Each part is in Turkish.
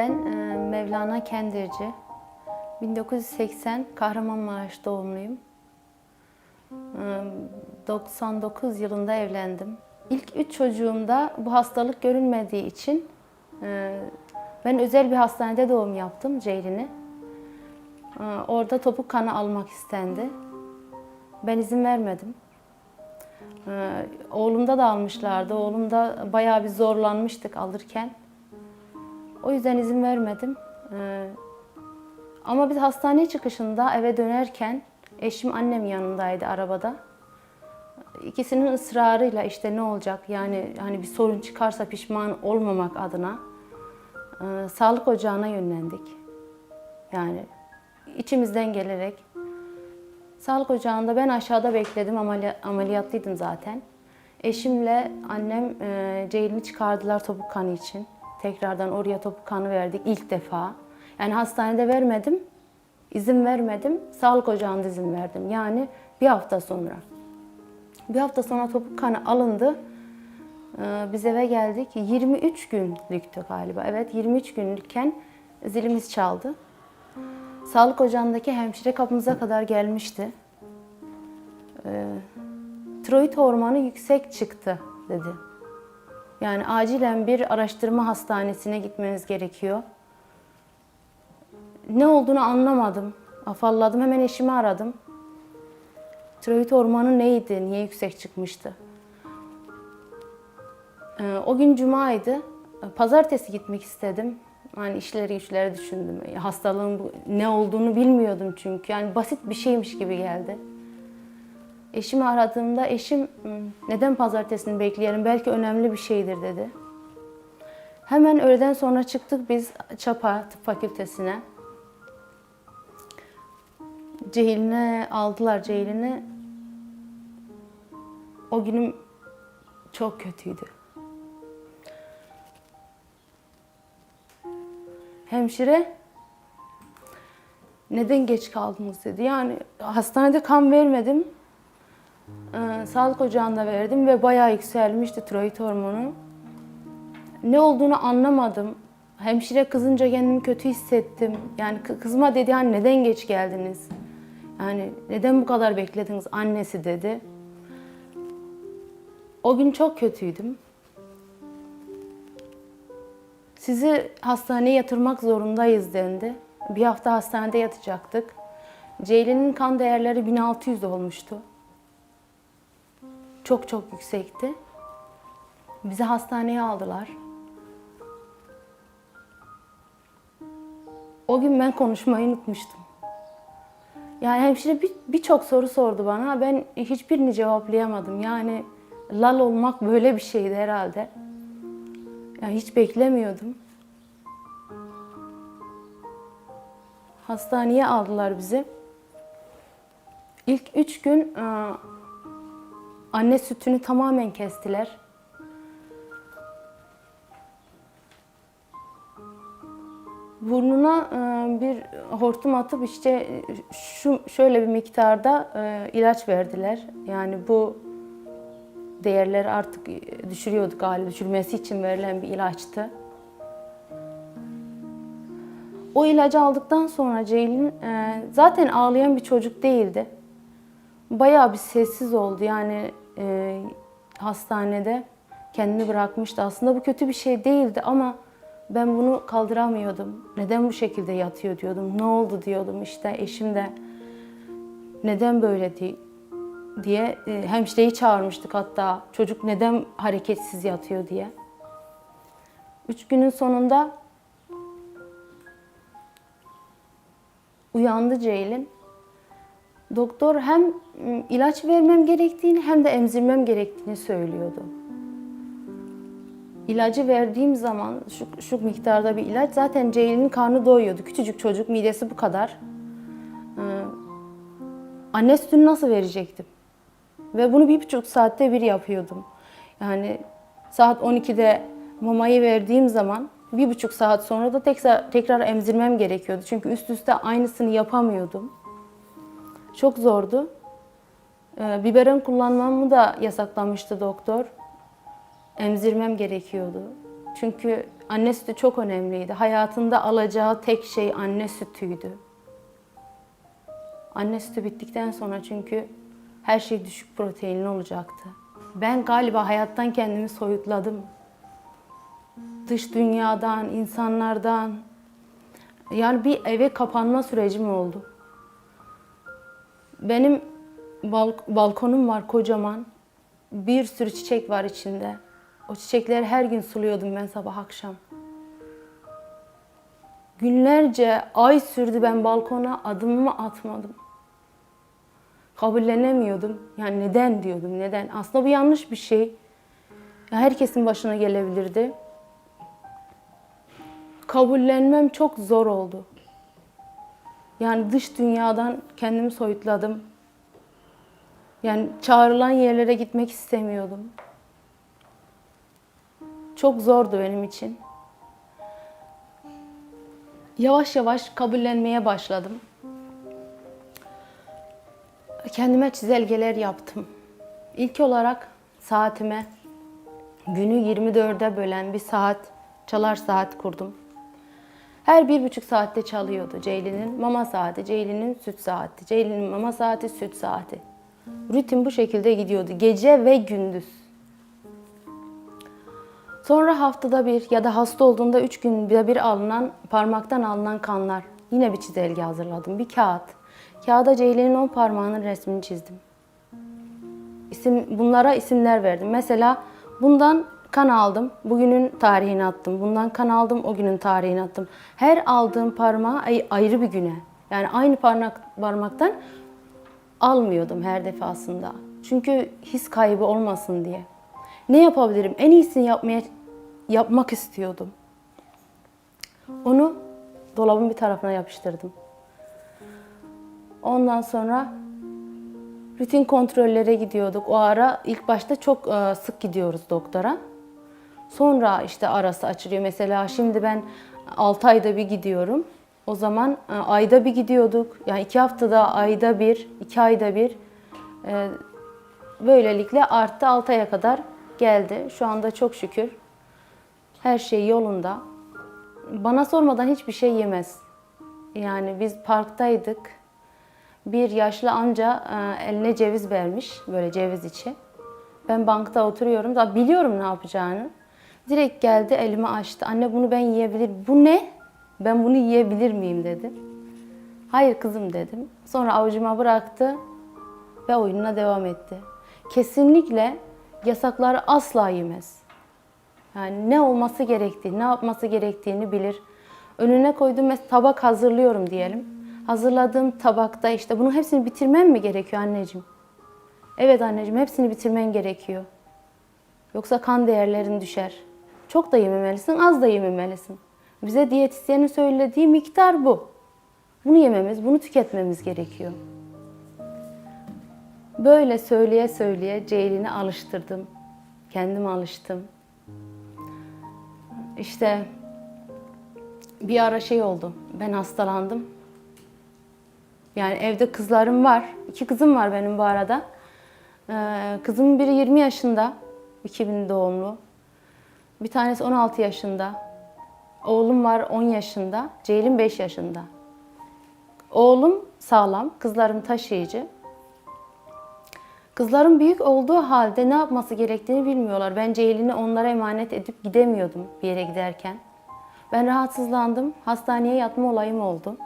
Ben e, Mevlana Kendirci. 1980 Kahramanmaraş doğumluyum. E, 99 yılında evlendim. İlk üç çocuğumda bu hastalık görülmediği için e, ben özel bir hastanede doğum yaptım Ceylin'i. E, Orada topuk kanı almak istendi. Ben izin vermedim. E, Oğlumda da almışlardı. Oğlumda bayağı bir zorlanmıştık alırken. O yüzden izin vermedim. Ee, ama biz hastane çıkışında eve dönerken eşim annem yanındaydı arabada. İkisinin ısrarıyla işte ne olacak yani hani bir sorun çıkarsa pişman olmamak adına e, sağlık ocağına yönlendik. Yani içimizden gelerek sağlık ocağında ben aşağıda bekledim ameli- ameliyatlıydım zaten. Eşimle annem e, Ceylin'i çıkardılar topuk kanı için. Tekrardan oraya topuk kanı verdik ilk defa. Yani hastanede vermedim, izin vermedim. Sağlık ocağında izin verdim. Yani bir hafta sonra. Bir hafta sonra topuk kanı alındı. Ee, Biz eve geldik. 23 günlüktü galiba. Evet 23 günlükken zilimiz çaldı. Sağlık ocağındaki hemşire kapımıza kadar gelmişti. Ee, tiroid hormonu yüksek çıktı dedi. Yani acilen bir araştırma hastanesine gitmeniz gerekiyor. Ne olduğunu anlamadım. Afalladım. Hemen eşimi aradım. Tiroid hormonu neydi? Niye yüksek çıkmıştı? Ee, o gün cumaydı. Pazartesi gitmek istedim. Hani işleri güçleri düşündüm. Hastalığın bu- ne olduğunu bilmiyordum çünkü. Yani basit bir şeymiş gibi geldi. Eşimi aradığımda eşim "Hmm, neden pazartesini bekleyelim belki önemli bir şeydir dedi. Hemen öğleden sonra çıktık biz Çapa Tıp Fakültesine. Ceylin'e aldılar Ceylin'i. O günüm çok kötüydü. Hemşire neden geç kaldınız dedi. Yani hastanede kan vermedim. Ee, sağlık ocağında verdim ve bayağı yükselmişti tiroid hormonu. Ne olduğunu anlamadım. Hemşire kızınca kendimi kötü hissettim. Yani kı- kızıma dedi hani neden geç geldiniz? Yani neden bu kadar beklediniz annesi dedi. O gün çok kötüydüm. Sizi hastaneye yatırmak zorundayız dendi. Bir hafta hastanede yatacaktık. Ceylin'in kan değerleri 1600 olmuştu çok çok yüksekti. Bizi hastaneye aldılar. O gün ben konuşmayı unutmuştum. Yani hemşire bir- birçok soru sordu bana. Ben hiçbirini cevaplayamadım. Yani lal olmak böyle bir şeydi herhalde. Yani hiç beklemiyordum. Hastaneye aldılar bizi. İlk üç gün e, Anne sütünü tamamen kestiler. Burnuna e, bir hortum atıp işte şu şöyle bir miktarda e, ilaç verdiler. Yani bu değerleri artık e, düşürüyordu galiba. Düşürmesi için verilen bir ilaçtı. O ilacı aldıktan sonra Ceylin e, zaten ağlayan bir çocuk değildi bayağı bir sessiz oldu. Yani e, hastanede kendini bırakmıştı. Aslında bu kötü bir şey değildi ama ben bunu kaldıramıyordum. Neden bu şekilde yatıyor diyordum. Ne oldu diyordum işte eşim de neden böyle di- diye e, hemşireyi çağırmıştık hatta çocuk neden hareketsiz yatıyor diye. Üç günün sonunda uyandı Ceylin. Doktor hem m, ilaç vermem gerektiğini hem de emzirmem gerektiğini söylüyordu. İlacı verdiğim zaman şu, şu miktarda bir ilaç zaten Ceylin'in karnı doyuyordu. Küçücük çocuk midesi bu kadar. Ee, anne sütünü nasıl verecektim? Ve bunu bir buçuk saatte bir yapıyordum. Yani saat 12'de mamayı verdiğim zaman bir buçuk saat sonra da tekrar, tekrar emzirmem gerekiyordu. Çünkü üst üste aynısını yapamıyordum. Çok zordu. Ee, biberon kullanmamı da yasaklamıştı doktor. Emzirmem gerekiyordu. Çünkü anne sütü çok önemliydi. Hayatında alacağı tek şey anne sütüydü. Anne sütü bittikten sonra çünkü her şey düşük proteinli olacaktı. Ben galiba hayattan kendimi soyutladım. Dış dünyadan, insanlardan. Yani bir eve kapanma sürecim oldu. Benim bal- balkonum var kocaman. Bir sürü çiçek var içinde. O çiçekleri her gün suluyordum ben sabah akşam. Günlerce ay sürdü ben balkona adımımı atmadım. Kabullenemiyordum. Yani neden diyordum, neden? Aslında bu yanlış bir şey. Herkesin başına gelebilirdi. Kabullenmem çok zor oldu. Yani dış dünyadan kendimi soyutladım. Yani çağrılan yerlere gitmek istemiyordum. Çok zordu benim için. Yavaş yavaş kabullenmeye başladım. Kendime çizelgeler yaptım. İlk olarak saatime günü 24'e bölen bir saat, çalar saat kurdum. Her bir buçuk saatte çalıyordu Ceylin'in mama saati, Ceylin'in süt saati, Ceylin'in mama saati, süt saati. Rutin bu şekilde gidiyordu gece ve gündüz. Sonra haftada bir ya da hasta olduğunda üç günde bir alınan, parmaktan alınan kanlar. Yine bir çizelge hazırladım, bir kağıt. Kağıda Ceylin'in on parmağının resmini çizdim. İsim, bunlara isimler verdim. Mesela bundan kan aldım, bugünün tarihini attım. Bundan kan aldım, o günün tarihini attım. Her aldığım parmağı ay- ayrı bir güne. Yani aynı parmak, parmaktan almıyordum her defasında. Çünkü his kaybı olmasın diye. Ne yapabilirim? En iyisini yapmaya yapmak istiyordum. Onu dolabın bir tarafına yapıştırdım. Ondan sonra rutin kontrollere gidiyorduk. O ara ilk başta çok e, sık gidiyoruz doktora. Sonra işte arası açılıyor. Mesela şimdi ben 6 ayda bir gidiyorum. O zaman e, ayda bir gidiyorduk. Yani iki haftada ayda bir, iki ayda bir. E, böylelikle arttı 6 aya kadar geldi. Şu anda çok şükür her şey yolunda. Bana sormadan hiçbir şey yemez. Yani biz parktaydık. Bir yaşlı amca e, eline ceviz vermiş, böyle ceviz içi. Ben bankta oturuyorum da biliyorum ne yapacağını. Direkt geldi elimi açtı. Anne bunu ben yiyebilir. Bu ne? Ben bunu yiyebilir miyim dedi. Hayır kızım dedim. Sonra avucuma bıraktı ve oyununa devam etti. Kesinlikle yasakları asla yemez. Yani ne olması gerektiğini, ne yapması gerektiğini bilir. Önüne koyduğum mes- tabak hazırlıyorum diyelim. Hazırladığım tabakta işte bunun hepsini bitirmem mi gerekiyor anneciğim? Evet anneciğim hepsini bitirmen gerekiyor. Yoksa kan değerlerin düşer. Çok da yememelisin, az da yememelisin. Bize diyetisyenin söylediği miktar bu. Bunu yememiz, bunu tüketmemiz gerekiyor. Böyle söyleye söyleye Ceylin'i alıştırdım. Kendim alıştım. İşte bir ara şey oldu. Ben hastalandım. Yani evde kızlarım var. İki kızım var benim bu arada. Ee, kızımın biri 20 yaşında. 2000 doğumlu. Bir tanesi 16 yaşında. Oğlum var 10 yaşında. Ceylin 5 yaşında. Oğlum sağlam, kızlarım taşıyıcı. Kızlarım büyük olduğu halde ne yapması gerektiğini bilmiyorlar. Ben Ceylin'i onlara emanet edip gidemiyordum bir yere giderken. Ben rahatsızlandım. Hastaneye yatma olayım oldu.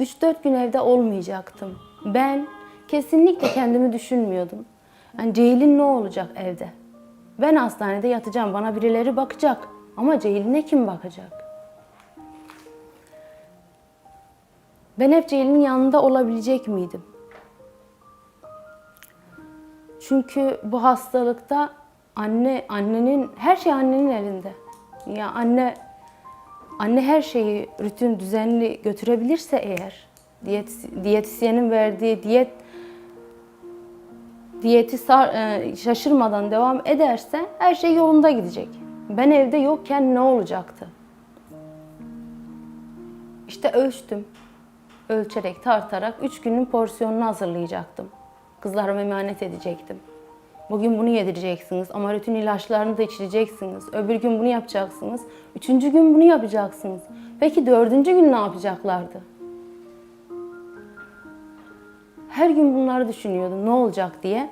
3-4 gün evde olmayacaktım. Ben kesinlikle kendimi düşünmüyordum. Yani Ceylin ne olacak evde? Ben hastanede yatacağım. Bana birileri bakacak. Ama Ceylin'e kim bakacak? Ben hep Ceylin'in yanında olabilecek miydim? Çünkü bu hastalıkta anne annenin her şey annenin elinde. Ya anne anne her şeyi rutin düzenli götürebilirse eğer diyet diyetisyenin verdiği diyet diyeti sar- e, şaşırmadan devam ederse her şey yolunda gidecek. Ben evde yokken ne olacaktı? İşte ölçtüm. Ölçerek, tartarak 3 günün porsiyonunu hazırlayacaktım. Kızlarıma emanet edecektim. Bugün bunu yedireceksiniz. Amaretin ilaçlarını da içireceksiniz. Öbür gün bunu yapacaksınız. Üçüncü gün bunu yapacaksınız. Peki dördüncü gün ne yapacaklardı? Her gün bunları düşünüyordum. Ne olacak diye.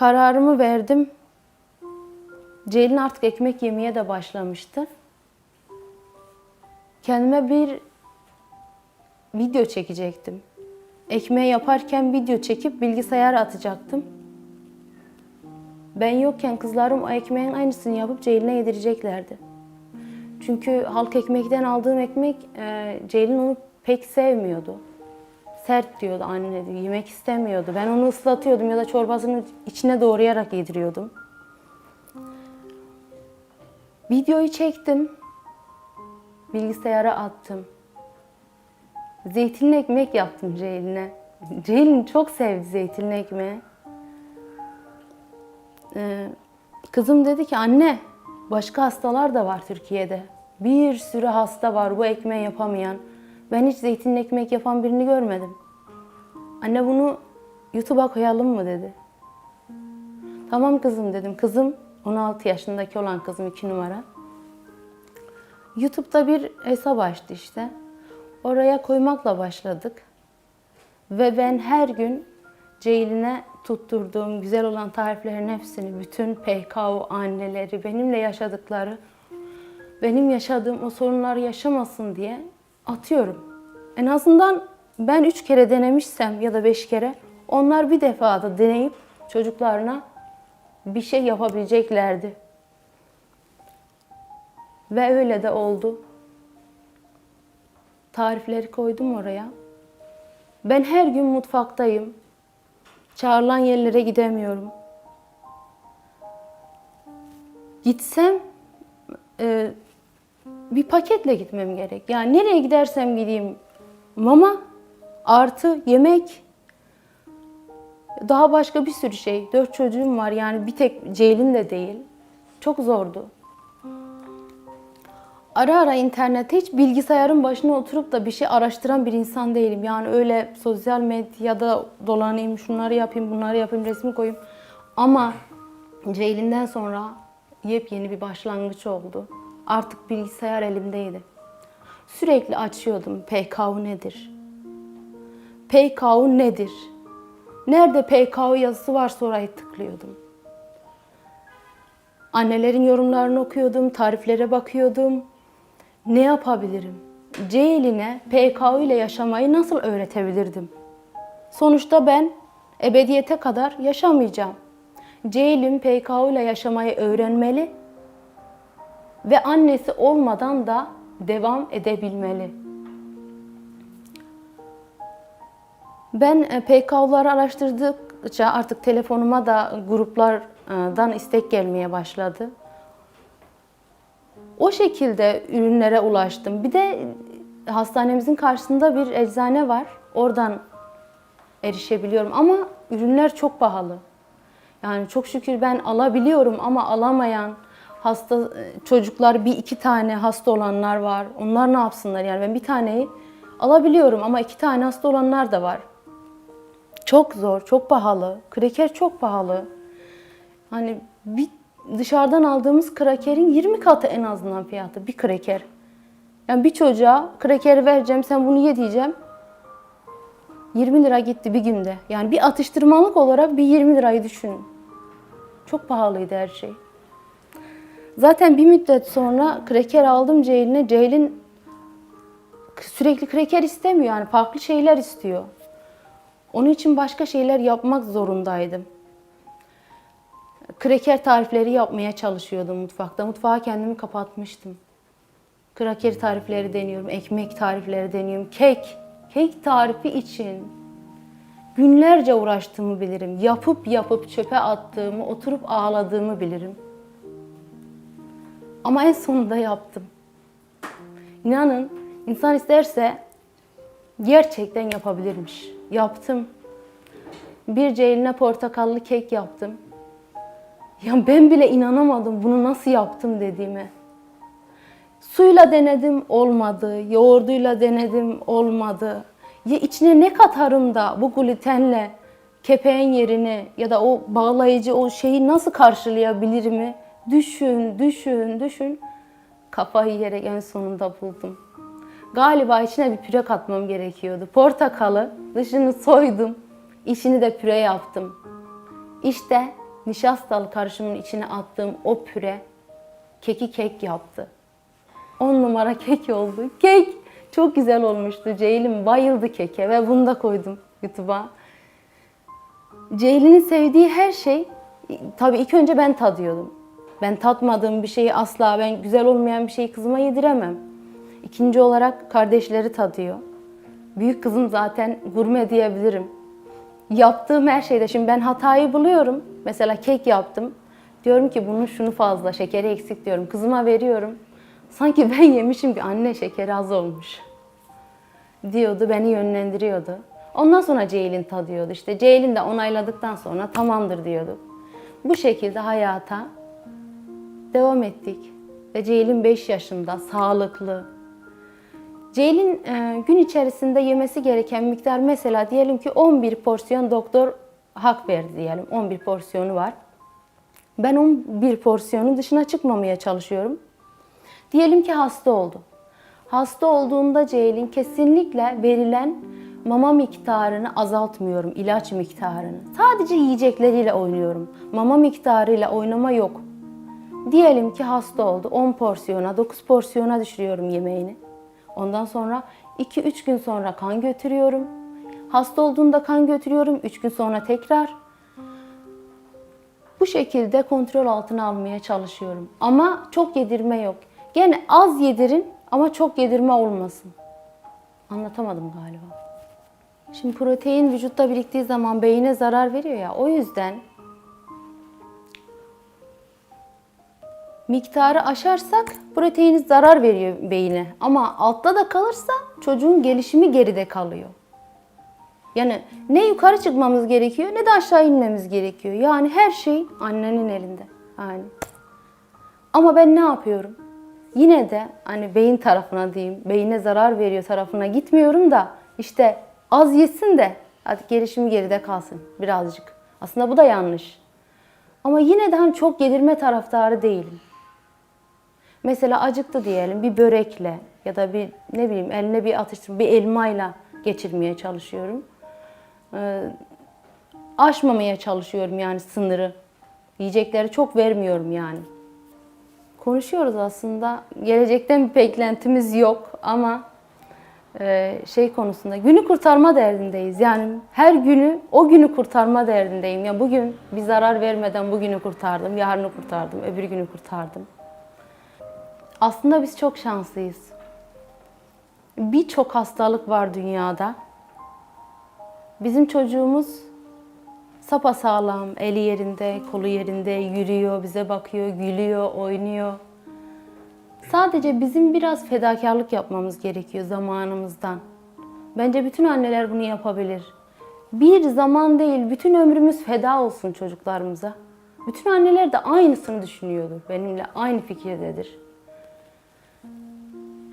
Kararımı verdim. Ceylin artık ekmek yemeye de başlamıştı. Kendime bir video çekecektim. Ekmeği yaparken video çekip bilgisayara atacaktım. Ben yokken kızlarım o ekmeğin aynısını yapıp Ceylin'e yedireceklerdi. Çünkü halk ekmekten aldığım ekmek, e, Ceylin onu pek sevmiyordu. Sert diyordu anne, yemek istemiyordu. Ben onu ıslatıyordum ya da çorbasını içine doğrayarak yediriyordum. Videoyu çektim. Bilgisayara attım. Zeytinli ekmek yaptım Ceylin'e. Ceylin çok sevdi zeytinli ekmeği. Ee, kızım dedi ki anne başka hastalar da var Türkiye'de. Bir sürü hasta var bu ekmeği yapamayan. Ben hiç zeytinli ekmek yapan birini görmedim. Anne bunu YouTube'a koyalım mı dedi. Tamam kızım dedim. Kızım 16 yaşındaki olan kızım 2 numara. YouTube'da bir hesap açtı işte. Oraya koymakla başladık. Ve ben her gün Ceylin'e tutturduğum güzel olan tariflerin hepsini, bütün PKO anneleri, benimle yaşadıkları, benim yaşadığım o sorunları yaşamasın diye atıyorum. En azından ben üç kere denemişsem ya da beş kere, onlar bir defada deneyip çocuklarına bir şey yapabileceklerdi. Ve öyle de oldu. Tarifleri koydum oraya. Ben her gün mutfaktayım. Çağrılan yerlere gidemiyorum. Gitsem e, bir paketle gitmem gerek. Yani nereye gidersem gideyim mama artı yemek daha başka bir sürü şey. Dört çocuğum var yani bir tek Ceylin de değil. Çok zordu. Ara ara internette hiç bilgisayarın başına oturup da bir şey araştıran bir insan değilim. Yani öyle sosyal medyada dolanayım, şunları yapayım, bunları yapayım, resmi koyayım. Ama Ceylin'den sonra yepyeni bir başlangıç oldu. Artık bilgisayar elimdeydi. Sürekli açıyordum. PKU nedir? PKU nedir? Nerede PKU yazısı varsa orayı tıklıyordum. Annelerin yorumlarını okuyordum, tariflere bakıyordum. Ne yapabilirim? Ceylin'e PKU ile yaşamayı nasıl öğretebilirdim? Sonuçta ben ebediyete kadar yaşamayacağım. Ceylin PKU ile yaşamayı öğrenmeli ve annesi olmadan da devam edebilmeli. Ben e, PKU'ları araştırdıkça artık telefonuma da gruplardan istek gelmeye başladı. O şekilde ürünlere ulaştım. Bir de hastanemizin karşısında bir eczane var. Oradan erişebiliyorum ama ürünler çok pahalı. Yani çok şükür ben alabiliyorum ama alamayan hasta çocuklar bir iki tane hasta olanlar var. Onlar ne yapsınlar yani ben bir taneyi alabiliyorum ama iki tane hasta olanlar da var. Çok zor, çok pahalı. Kreker çok pahalı. Hani bir dışarıdan aldığımız krakerin 20 katı en azından fiyatı bir kraker. Yani bir çocuğa krakeri vereceğim, sen bunu ye diyeceğim. 20 lira gitti bir günde. Yani bir atıştırmalık olarak bir 20 lirayı düşünün. Çok pahalıydı her şey. Zaten bir müddet sonra kreker aldım Ceylin'e. Ceylin sürekli kreker istemiyor yani farklı şeyler istiyor. Onun için başka şeyler yapmak zorundaydım. Kreker tarifleri yapmaya çalışıyordum mutfakta. Mutfağa kendimi kapatmıştım. Kraker tarifleri deniyorum, ekmek tarifleri deniyorum, kek. Kek tarifi için günlerce uğraştığımı bilirim. Yapıp yapıp çöpe attığımı, oturup ağladığımı bilirim. Ama en sonunda yaptım. İnanın insan isterse gerçekten yapabilirmiş. Yaptım. Bir Ceylin'e portakallı kek yaptım. Ya ben bile inanamadım bunu nasıl yaptım dediğime. Suyla denedim olmadı, yoğurduyla denedim olmadı. Ya içine ne katarım da bu glutenle kepeğin yerini ya da o bağlayıcı o şeyi nasıl karşılayabilir mi? Düşün, düşün, düşün. Kafayı yiyerek en sonunda buldum. Galiba içine bir püre katmam gerekiyordu. Portakalı dışını soydum. içini de püre yaptım. İşte nişastalı karışımın içine attığım o püre keki kek yaptı. 10 numara kek oldu. Kek çok güzel olmuştu. Ceylin bayıldı keke ve bunu da koydum YouTube'a. Ceylin'in sevdiği her şey tabii ilk önce ben tadıyordum. Ben tatmadığım bir şeyi asla ben güzel olmayan bir şeyi kızıma yediremem. İkinci olarak kardeşleri tadıyor. Büyük kızım zaten gurme diyebilirim. Yaptığım her şeyde şimdi ben hatayı buluyorum. Mesela kek yaptım. Diyorum ki bunun şunu fazla, şekeri eksik diyorum. Kızıma veriyorum. Sanki ben yemişim ki anne şekeri az olmuş diyordu, beni yönlendiriyordu. Ondan sonra Ceylin tadıyordu. İşte Ceylin de onayladıktan sonra tamamdır diyordu. Bu şekilde hayata devam ettik. Ve Ceylin 5 yaşında, sağlıklı. Ceylin e, gün içerisinde yemesi gereken miktar mesela diyelim ki 11 porsiyon doktor hak verdi diyelim. 11 porsiyonu var. Ben 11 porsiyonun dışına çıkmamaya çalışıyorum. Diyelim ki hasta oldu. Hasta olduğunda Ceylin kesinlikle verilen mama miktarını azaltmıyorum, ilaç miktarını. Sadece yiyecekleriyle oynuyorum. Mama miktarıyla oynama yok. Diyelim ki hasta oldu. 10 porsiyona, 9 porsiyona düşürüyorum yemeğini. Ondan sonra 2-3 gün sonra kan götürüyorum. Hasta olduğunda kan götürüyorum. 3 gün sonra tekrar. Bu şekilde kontrol altına almaya çalışıyorum. Ama çok yedirme yok. Gene az yedirin ama çok yedirme olmasın. Anlatamadım galiba. Şimdi protein vücutta biriktiği zaman beyine zarar veriyor ya. O yüzden miktarı aşarsak protein zarar veriyor beyine. Ama altta da kalırsa çocuğun gelişimi geride kalıyor. Yani ne yukarı çıkmamız gerekiyor ne de aşağı inmemiz gerekiyor. Yani her şey annenin elinde. Yani. Ama ben ne yapıyorum? Yine de hani beyin tarafına diyeyim, beyine zarar veriyor tarafına gitmiyorum da işte az yesin de hadi gelişimi geride kalsın birazcık. Aslında bu da yanlış. Ama yine de hani çok yedirme taraftarı değilim. Mesela acıktı diyelim bir börekle ya da bir ne bileyim eline bir atıştırma, bir elmayla geçirmeye çalışıyorum. Ee, aşmamaya çalışıyorum yani sınırı. Yiyecekleri çok vermiyorum yani. Konuşuyoruz aslında. Gelecekten bir beklentimiz yok ama e, şey konusunda günü kurtarma derdindeyiz. Yani her günü o günü kurtarma derdindeyim. Ya bugün bir zarar vermeden bugünü kurtardım, yarını kurtardım, öbür günü kurtardım. Aslında biz çok şanslıyız. Birçok hastalık var dünyada. Bizim çocuğumuz sapasağlam, eli yerinde, kolu yerinde, yürüyor, bize bakıyor, gülüyor, oynuyor. Sadece bizim biraz fedakarlık yapmamız gerekiyor zamanımızdan. Bence bütün anneler bunu yapabilir. Bir zaman değil, bütün ömrümüz feda olsun çocuklarımıza. Bütün anneler de aynısını düşünüyordur. Benimle aynı fikirdedir.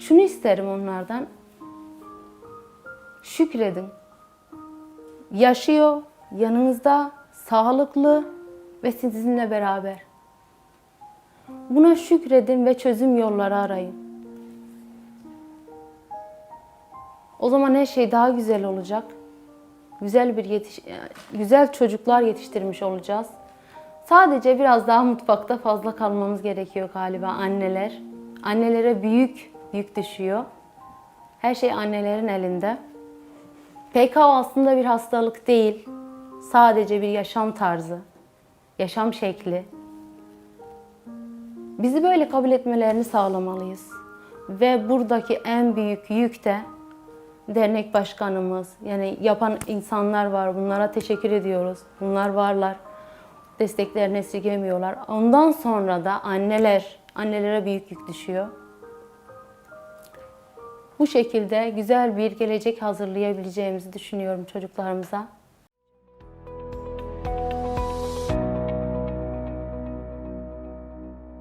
Şunu isterim onlardan. Şükredin. Yaşıyor, yanınızda, sağlıklı ve sizinle beraber. Buna şükredin ve çözüm yolları arayın. O zaman her şey daha güzel olacak. Güzel bir yetiş güzel çocuklar yetiştirmiş olacağız. Sadece biraz daha mutfakta fazla kalmamız gerekiyor galiba anneler. Annelere büyük yük düşüyor. Her şey annelerin elinde. PKO aslında bir hastalık değil. Sadece bir yaşam tarzı, yaşam şekli. Bizi böyle kabul etmelerini sağlamalıyız. Ve buradaki en büyük yük de dernek başkanımız, yani yapan insanlar var. Bunlara teşekkür ediyoruz. Bunlar varlar. Desteklerini esirgemiyorlar. Ondan sonra da anneler, annelere büyük yük düşüyor. Bu şekilde güzel bir gelecek hazırlayabileceğimizi düşünüyorum çocuklarımıza.